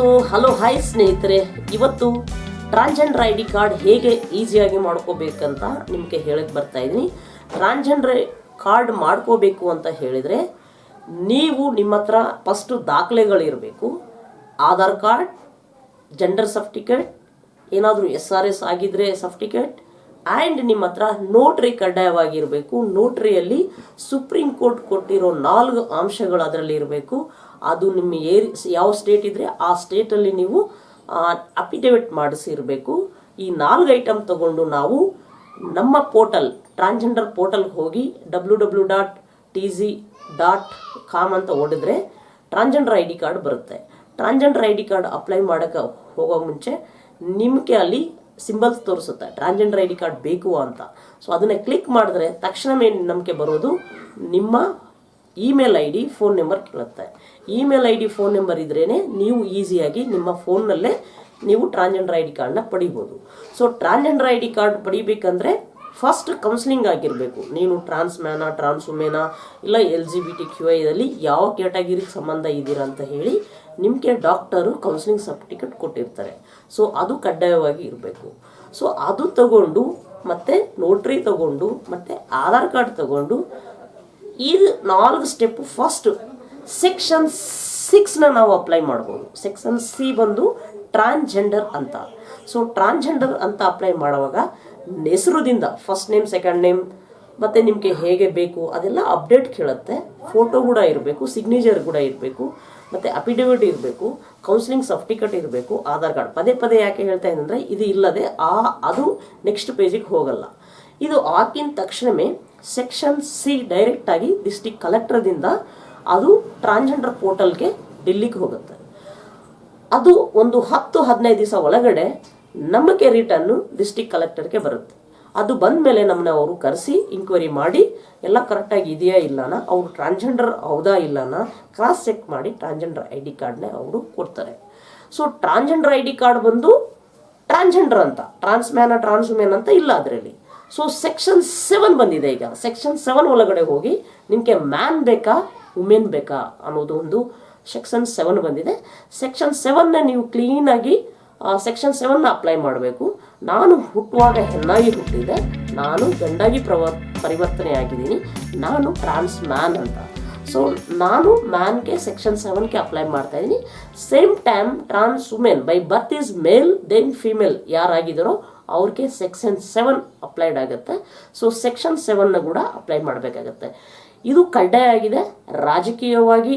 So hello hi ಸ್ನೇಹಿತರೆ. ಇವತ್ತು ಟ್ರಾನ್ಜೆಂಡರ್ I D card ಹೇಗೆ ಈಸಿಯಾಗಿ ಮಾಡ್ಕೋಬೇಕಂತ ನಿಮಗೆ ಹೇಳಕ್ಕೆ ಬರ್ತಾ ಇದ್ದೀನಿ ಟ್ರಾನ್ಜೆಂಡರ್ ಕಾರ್ಡ್ ಮಾಡ್ಕೋಬೇಕು ಅಂತ ಹೇಳಿದರೆ, ನೀವು ನಿಮ್ಮ ಹತ್ರ ಫಸ್ಟು ದಾಖಲೆಗಳಿರಬೇಕು. ಆಧಾರ್ ಕಾರ್ಡ್ ಜೆಂಡರ್ ಸರ್ಟಿಫಿಕೇಟ್ ಏನಾದರೂ ಎಸ್ ಆರ್ ಎಸ್ ಆಗಿದ್ದರೆ ಸರ್ಟಿಫಿಕೇಟ್ ಆ್ಯಂಡ್ ನಿಮ್ಮ ಹತ್ರ ನೋಟ್ರಿ ಕಡ್ಡಾಯವಾಗಿರಬೇಕು. ನೋಟ್ರಿಯಲ್ಲಿ ಸುಪ್ರೀಂ ಕೋರ್ಟ್ ಕೊಟ್ಟಿರೋ ನಾಲ್ಕು ಅಂಶಗಳು ಅದರಲ್ಲಿ ಇರಬೇಕು. ಅದು ನಿಮ್ಮ ಏರಿ, ಯಾವ ಸ್ಟೇಟ್ ಇದ್ದರೆ ಆ ಸ್ಟೇಟಲ್ಲಿ ನೀವು ಅಫಿಡೇವಿಟ್ ಮಾಡಿಸಿರಬೇಕು. ಈ ನಾಲ್ಕು ಐಟಮ್ ತಗೊಂಡು ನಾವು ನಮ್ಮ ಪೋರ್ಟಲ್ ಟ್ರಾನ್ಸ್ಜೆಂಡರ್ ಪೋರ್ಟಲ್ಗೆ ಹೋಗಿ W W dot T G dot com ಅಂತ ಓಡಿದ್ರೆ ಟ್ರಾನ್ಸ್ಜೆಂಡರ್ ಐ ಡಿ ಕಾರ್ಡ್ ಬರುತ್ತೆ. Transgender I D card apply ಮಾಡೋಕ್ಕೆ ಹೋಗೋ ಮುಂಚೆ ನಿಮಗೆ ಅಲ್ಲಿ ಸಿಂಬಲ್ಸ್ ತೋರಿಸುತ್ತೆ. ಟ್ರಾನ್ಜೆಂಡರ್ ಐ ಡಿ ಕಾರ್ಡ್ ಬೇಕು ಅಂತ. ಸೊ ಅದನ್ನು ಕ್ಲಿಕ್ ಮಾಡಿದ್ರೆ ತಕ್ಷಣವೇ ನಮಗೆ ಬರೋದು ನಿಮ್ಮ email I D phone number ಕೇಳುತ್ತೆ. Email I D phone number ಇದ್ರೇ ನೀವು ಈಸಿಯಾಗಿ ನಿಮ್ಮ ಫೋನ್ನಲ್ಲೇ ನೀವು ಟ್ರಾನ್ಜೆಂಡರ್ ಐ ಡಿ ಕಾರ್ಡನ್ನ ಪಡಿಬೋದು. So transgender I D card ಪಡಿಬೇಕಂದ್ರೆ first counselling ಆಗಿರಬೇಕು. ನೀನು ಟ್ರಾನ್ಸ್ ಮ್ಯಾನ ಟ್ರಾನ್ಸ್ ವುಮೆನಾ ಇಲ್ಲ L G B T Q ಐದಲ್ಲಿ ಯಾವ ಕ್ಯಾಟಗಿರಿಗೆ ಸಂಬಂಧ ಇದ್ದೀರಾ ಅಂತ ಹೇಳಿ ನಿಮಗೆ ಡಾಕ್ಟರು ಕೌನ್ಸಿಲಿಂಗ್ ಸರ್ಟಿಫಿಕೇಟ್ ಕೊಟ್ಟಿರ್ತಾರೆ. ಸೊ ಅದು ಕಡ್ಡಾಯವಾಗಿ ಇರಬೇಕು. ಸೊ ಅದು ತಗೊಂಡು ಮತ್ತು ನೋಟ್ರಿ ತಗೊಂಡು ಮತ್ತು ಆಧಾರ್ ಕಾರ್ಡ್ ತಗೊಂಡು ಇದು ನಾಲ್ಕು ಸ್ಟೆಪ್ ಫಸ್ಟ್ ಸೆಕ್ಷನ್ ಸಿಕ್ಸ್ನ ನಾವು ಅಪ್ಲೈ ಮಾಡ್ಬೋದು. ಸೆಕ್ಷನ್ ಸಿ ಬಂದು ಟ್ರಾನ್ಸ್ಜೆಂಡರ್ ಅಂತ. ಸೊ ಟ್ರಾನ್ಸ್ಜೆಂಡರ್ ಅಂತ ಅಪ್ಲೈ ಮಾಡುವಾಗ ಹೆಸರುದಿಂದ ಫಸ್ಟ್ ನೇಮ್ ಸೆಕೆಂಡ್ ನೇಮ್ ಮತ್ತು ನಿಮಗೆ ಹೇಗೆ ಬೇಕು ಅದೆಲ್ಲ ಅಪ್ಡೇಟ್ ಕೇಳುತ್ತೆ. ಫೋಟೋ ಕೂಡ ಇರಬೇಕು ಸಿಗ್ನೇಚರ್ ಕೂಡ ಇರಬೇಕು, ಮತ್ತು ಅಫಿಡೇವಿಟ್ ಇರಬೇಕು ಕೌನ್ಸಿಲಿಂಗ್ ಸರ್ಟಿಫಿಕೇಟ್ ಇರಬೇಕು ಆಧಾರ್ ಕಾರ್ಡ್ ಪದೇ ಪದೇ ಯಾಕೆ ಹೇಳ್ತಾ ಇದ್ದಂದ್ರೆ ಇದು ಇಲ್ಲದೆ ಆ, ಅದು ನೆಕ್ಸ್ಟ್ ಪೇಜಿಗೆ ಹೋಗಲ್ಲ. ಇದು ಹಾಕಿದ ತಕ್ಷಣವೇ ಸೆಕ್ಷನ್ ಸಿ ಡೈರೆಕ್ಟಾಗಿ ಡಿಸ್ಟಿಕ್ ಕಲೆಕ್ಟರ್ದಿಂದ ಅದು ಟ್ರಾನ್ಸ್ಜೆಂಡರ್ ಪೋರ್ಟಲ್ಗೆ ಡೆಲ್ಲಿಗೆ ಹೋಗುತ್ತೆ. ಅದು ಒಂದು ಹತ್ತು ಹದಿನೈದು ದಿವಸ ಒಳಗಡೆ ನಮಗೆ ರಿಟರ್ನು ಡಿಸ್ಟಿಕ್ ಕಲೆಕ್ಟರ್ಗೆ ಬರುತ್ತೆ. ಅದು ಬಂದ ಮೇಲೆ ನಮ್ಮನ್ನ ಅವರು ಕರೆಸಿ ಇನ್ಕ್ವೈರಿ ಮಾಡಿ, ಎಲ್ಲ ಕರೆಕ್ಟಾಗಿ ಇದೆಯಾ ಇಲ್ಲನ, ಅವರು ಟ್ರಾನ್ಸ್ಜೆಂಡರ್ ಹೌದಾ ಇಲ್ಲನ ಕ್ರಾಸ್ ಚೆಕ್ ಮಾಡಿ ಟ್ರಾನ್ಸ್ಜೆಂಡರ್ ಐ ಡಿ ಕಾರ್ಡ್ನೇ ಅವರು ಕೊಡ್ತಾರೆ. So transgender I D card ಬಂದು ಟ್ರಾನ್ಸ್ಜೆಂಡರ್ ಅಂತ ಟ್ರಾನ್ಸ್ ಮ್ಯಾನ ಟ್ರಾನ್ಸ್ ವುಮೆನ್ ಅಂತ ಇಲ್ಲ ಅದರಲ್ಲಿ. ಸೊ ಸೆಕ್ಷನ್ ಸೆವೆನ್ ಬಂದಿದೆ ಈಗ. ಸೆಕ್ಷನ್ ಸೆವೆನ್ ಒಳಗಡೆ ಹೋಗಿ ನಿಮಗೆ ಮ್ಯಾನ್ ಬೇಕಾ ವುಮೆನ್ ಬೇಕಾ ಅನ್ನೋದು ಒಂದು ಸೆಕ್ಷನ್ ಸೆವೆನ್ ಬಂದಿದೆ. ಸೆಕ್ಷನ್ ಸೆವೆನ್ನ ನೀವು ಕ್ಲೀನಾಗಿ ಸೆಕ್ಷನ್ ಸೆವೆನ್ನ ಅಪ್ಲೈ ಮಾಡಬೇಕು. ನಾನು ಹುಟ್ಟುವಾಗ ಹೆಣ್ಣಾಗಿ ಹುಟ್ಟಿದೆ. ನಾನು ಗಂಡಾಗಿ ಪ್ರವ ಪರಿವರ್ತನೆ ಆಗಿದ್ದೀನಿ ನಾನು ಟ್ರಾನ್ಸ್ ಮ್ಯಾನ್ ಅಂತ. ಸೊ ನಾನು ಮ್ಯಾನ್ಗೆ ಸೆಕ್ಷನ್ ಸೆವೆನ್ಗೆ ಅಪ್ಲೈ ಮಾಡ್ತಾ ಇದ್ದೀನಿ. Same time trans women by birth is male then female ಯಾರಾಗಿದ್ದಾರೋ ಅವ್ರಿಗೆ ಸೆಕ್ಷನ್ ಸೆವೆನ್ ಅಪ್ಲೈಡ್ ಆಗುತ್ತೆ. ಸೊ ಸೆಕ್ಷನ್ ಸೆವೆನ್ನ ಕೂಡ ಅಪ್ಲೈ ಮಾಡಬೇಕಾಗತ್ತೆ. ಇದು ಕಡ್ಡಾಯ ಆಗಿದೆ. ರಾಜಕೀಯವಾಗಿ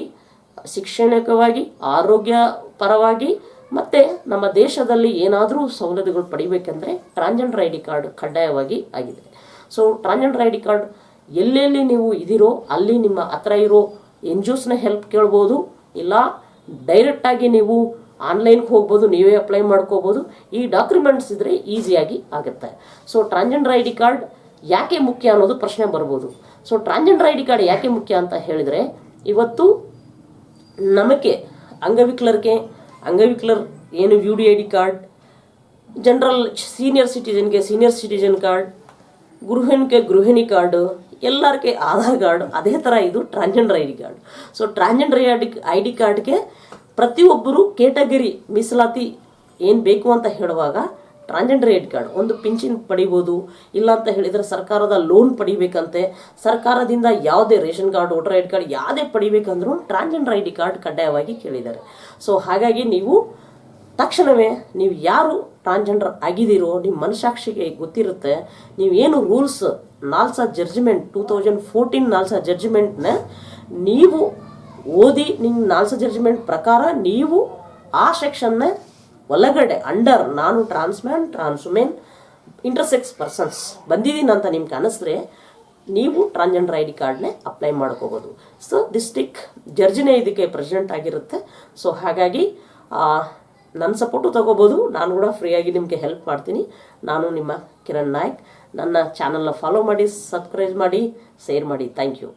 ಶಿಕ್ಷಣಿಕವಾಗಿ ಆರೋಗ್ಯ ಪರವಾಗಿ ಮತ್ತು ನಮ್ಮ ದೇಶದಲ್ಲಿ ಏನಾದರೂ ಸೌಲಭ್ಯಗಳು ಪಡಿಬೇಕೆಂದರೆ ಟ್ರಾನ್ಜೆಂಡರ್ ಐ ಡಿ ಕಾರ್ಡ್ ಕಡ್ಡಾಯವಾಗಿ ಆಗಿದೆ. So transgender I D card ಎಲ್ಲೆಲ್ಲಿ ನೀವು ಇದ್ದೀರೋ ಅಲ್ಲಿ ನಿಮ್ಮ ಹತ್ರ ಇರೋ ಎನ್ ಜಿ ಒಸ್ನ ಹೆಲ್ಪ್ ಕೇಳ್ಬೋದು, ಇಲ್ಲ ಡೈರೆಕ್ಟಾಗಿ ನೀವು ಆನ್ಲೈನ್ಗೆ ಹೋಗ್ಬೋದು, ನೀವೇ ಅಪ್ಲೈ ಮಾಡ್ಕೋಬೋದು, ಈ ಡಾಕ್ಯುಮೆಂಟ್ಸ್ ಇದ್ದರೆ ಈಸಿಯಾಗಿ ಆಗುತ್ತೆ. So transgender I D card ಯಾಕೆ ಮುಖ್ಯ ಅನ್ನೋದು ಪ್ರಶ್ನೆ ಬರ್ಬೋದು. So transgender I D card ಯಾಕೆ ಮುಖ್ಯ ಅಂತ ಹೇಳಿದರೆ, ಇವತ್ತು ನಮಗೆ ಅಂಗವಿಕಲರಿಗೆ ಅಂಗವಿಕಲರ್ ಏನು U D I D card general senior ಸಿಟಿಜನ್ಗೆ senior citizen card ಗೃಹಿಣಿಗೆ ಗೃಹಿಣಿ ಕಾರ್ಡು ಎಲ್ಲರಿಗೆ ಆಧಾರ್ ಕಾರ್ಡ್ ಅದೇ ಥರ ಇದು transgender I D card so transgender I D I D ಕಾರ್ಡ್ಗೆ ಪ್ರತಿಯೊಬ್ಬರು ಕೇಟಗರಿ ಮೀಸಲಾತಿ ಏನು ಬೇಕು ಅಂತ ಹೇಳುವಾಗ ಟ್ರಾನ್ಸ್ಜೆಂಡರ್ ಏಡ್ ಕಾರ್ಡ್ ಒಂದು ಪಿಂಚಿನ್ ಪಡಿಬೋದು. ಇಲ್ಲ ಅಂತ ಹೇಳಿದರೆ ಸರ್ಕಾರದ ಲೋನ್ ಪಡಿಬೇಕಂತೆ. ಸರ್ಕಾರದಿಂದ ಯಾವುದೇ ration card, voter I D card ಯಾವುದೇ ಪಡಿಬೇಕಂದ್ರೂ ಟ್ರಾನ್ಜೆಂಡರ್ ಐ ಡಿ ಕಾರ್ಡ್ ಕಡ್ಡಾಯವಾಗಿ ಕೇಳಿದ್ದಾರೆ. ಸೊ ಹಾಗಾಗಿ ನೀವು ತಕ್ಷಣವೇ ನೀವು ಯಾರು ಟ್ರಾನ್ಜೆಂಡರ್ ಆಗಿದ್ದೀರೋ ನಿಮ್ಮ ಮನಸಾಕ್ಷಿಗೆ ಗೊತ್ತಿರುತ್ತೆ. ನೀವು ಏನು rules NALSA judgment two thousand fourteen NALSA ಜಡ್ಜ್ಮೆಂಟ್ನ ನೀವು ಓದಿ ನಿಮ್ಮ ನಾಲ್ಸಾ ಜಡ್ಜ್ಮೆಂಟ್ ಪ್ರಕಾರ ನೀವು ಆ ಸೆಕ್ಷನ್ನ ಒಳಗಡೆ ಅಂಡರ್ ನಾನು trans man trans women intersex persons ಬಂದಿದ್ದೀನಿ ಅಂತ ನಿಮ್ಗೆ ಅನಿಸಿದ್ರೆ ನೀವು ಟ್ರಾನ್ಸ್ಜೆಂಡರ್ ಐ ಡಿ ಕಾರ್ಡ್ನೇ ಅಪ್ಲೈ ಮಾಡ್ಕೋಬೋದು. ಸೊ ಡಿಸ್ಟಿಕ್ ಜರ್ಜಿನೇ ಇದಕ್ಕೆ ಪ್ರೆಸಿಡೆಂಟ್ ಆಗಿರುತ್ತೆ. ಸೊ ಹಾಗಾಗಿ ನನ್ನ ಸಪೋರ್ಟು ತೊಗೋಬೋದು. ನಾನು ಕೂಡ ಫ್ರೀಯಾಗಿ ನಿಮಗೆ ಹೆಲ್ಪ್ ಮಾಡ್ತೀನಿ. ನಾನು ನಿಮ್ಮ ಕಿರಣ್ ನಾಯಕ್. ನನ್ನ ಚಾನಲ್ನ ಫಾಲೋ ಮಾಡಿ ಸಬ್ಸ್ಕ್ರೈಬ್ ಮಾಡಿ ಶೇರ್ ಮಾಡಿ. Thank you